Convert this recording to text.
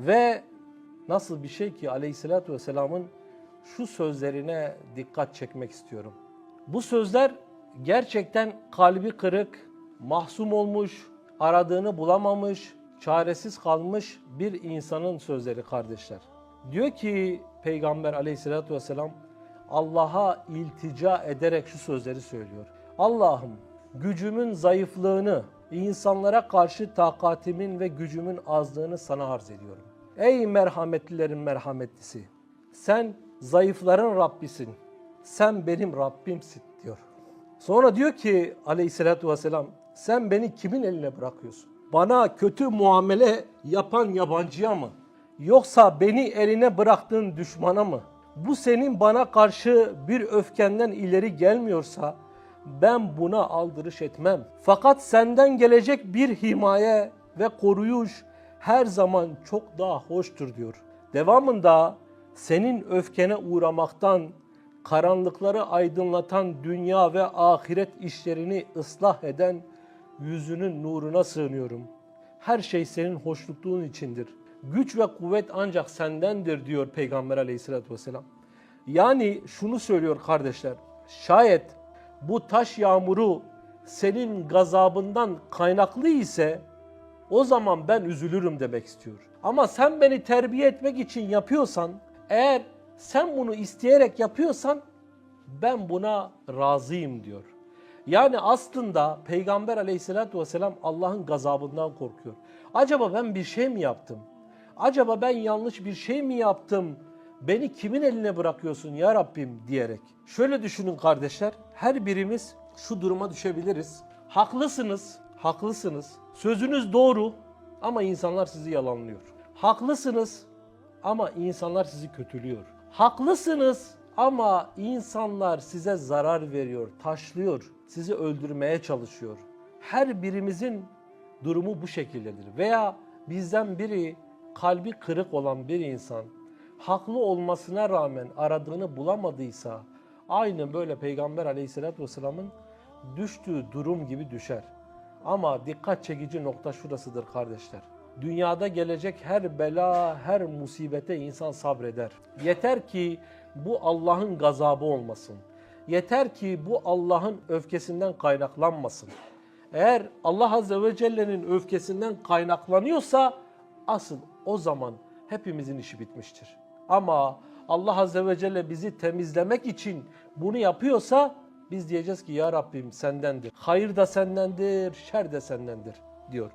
Ve nasıl bir şey ki aleyhissalatü vesselamın şu sözlerine dikkat çekmek istiyorum. Bu sözler gerçekten kalbi kırık, mahzum olmuş, aradığını bulamamış, çaresiz kalmış bir insanın sözleri kardeşler. Diyor ki Peygamber aleyhissalatü vesselam Allah'a iltica ederek şu sözleri söylüyor. Allah'ım gücümün zayıflığını, insanlara karşı takatimin ve gücümün azlığını sana arz ediyorum. Ey merhametlilerin merhametlisi, sen zayıfların Rabbisin, sen benim Rabbimsin diyor. Sonra diyor ki aleyhissalatü vesselam, sen beni kimin eline bırakıyorsun? Bana kötü muamele yapan yabancıya mı? Yoksa beni eline bıraktığın düşmana mı? Bu senin bana karşı bir öfkenden ileri gelmiyorsa ben buna aldırış etmem. Fakat senden gelecek bir himaye ve koruyuş her zaman çok daha hoştur diyor. Devamında senin öfkene uğramaktan, karanlıkları aydınlatan dünya ve ahiret işlerini ıslah eden yüzünün nuruna sığınıyorum. Her şey senin hoşnutluğun içindir. Güç ve kuvvet ancak sendendir diyor Peygamber aleyhissalatü vesselam. Yani şunu söylüyor kardeşler. Şayet bu taş yağmuru senin gazabından kaynaklı ise o zaman ben üzülürüm demek istiyor. Ama sen beni terbiye etmek için yapıyorsan, eğer sen bunu isteyerek yapıyorsan ben buna razıyım diyor. Yani aslında Peygamber aleyhissalatü vesselam Allah'ın gazabından korkuyor. Acaba ben bir şey mi yaptım? Acaba ben yanlış bir şey mi yaptım? Beni kimin eline bırakıyorsun ya Rabbim diyerek. Şöyle düşünün kardeşler. Her birimiz şu duruma düşebiliriz. Haklısınız, haklısınız. Sözünüz doğru ama insanlar sizi yalanlıyor. Haklısınız ama insanlar sizi kötülüyor. Haklısınız ama insanlar size zarar veriyor, taşlıyor, sizi öldürmeye çalışıyor. Her birimizin durumu bu şekildedir. Veya bizden biri kalbi kırık olan bir insan haklı olmasına rağmen aradığını bulamadıysa aynı böyle Peygamber aleyhissalatü vesselamın düştüğü durum gibi düşer. Ama dikkat çekici nokta şurasıdır kardeşler. Dünyada gelecek her bela, her musibete insan sabreder. Yeter ki bu Allah'ın gazabı olmasın. Yeter ki bu Allah'ın öfkesinden kaynaklanmasın. Eğer Allah Azze ve Celle'nin öfkesinden kaynaklanıyorsa asıl o zaman hepimizin işi bitmiştir. Ama Allah Azze ve Celle bizi temizlemek için bunu yapıyorsa biz diyeceğiz ki ya Rabbim sendendir. Hayır da sendendir, şer de sendendir diyor.